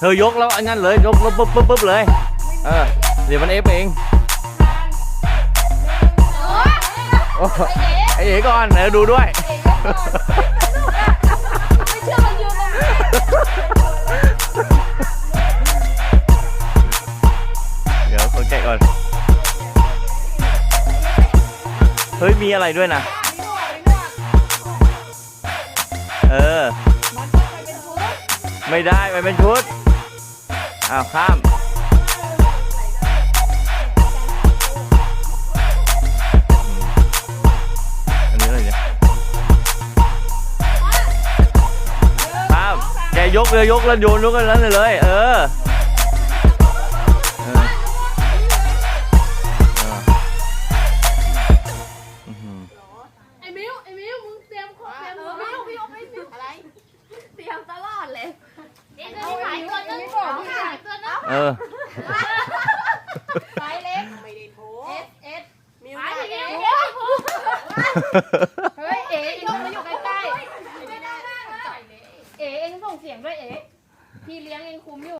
เธอยกแล้วอันนั้นเลยยกแล้วปุ๊บปุ๊บปุ๊บเลย เออ เดี๋ยวมันเอฟเองโอ้ไอเอ๋ก่อนเดี๋ยวดูด้วย เดี๋ยวคนแกะก่อน เฮ้ย มีอะไรด้วยนะ เออ ไม่ได้มันเป็นชุด อ้าวข้ามอันนี้อะไรเนี่ยข้ามแกยกเลยยกแล้วโยนยกกันแล้วเลย เออ เออไซส์เล็กไม่ได้โทรเอสเอสมิวไซได้ส์เอเล็กงเฮ้ยเอ๋เอ็งต้องมาอยู่ใกล้ๆเอ๋เอ็งส่งเสียงด้วยเอ๋พี่เลี้ยงเอ็งคุมอยู่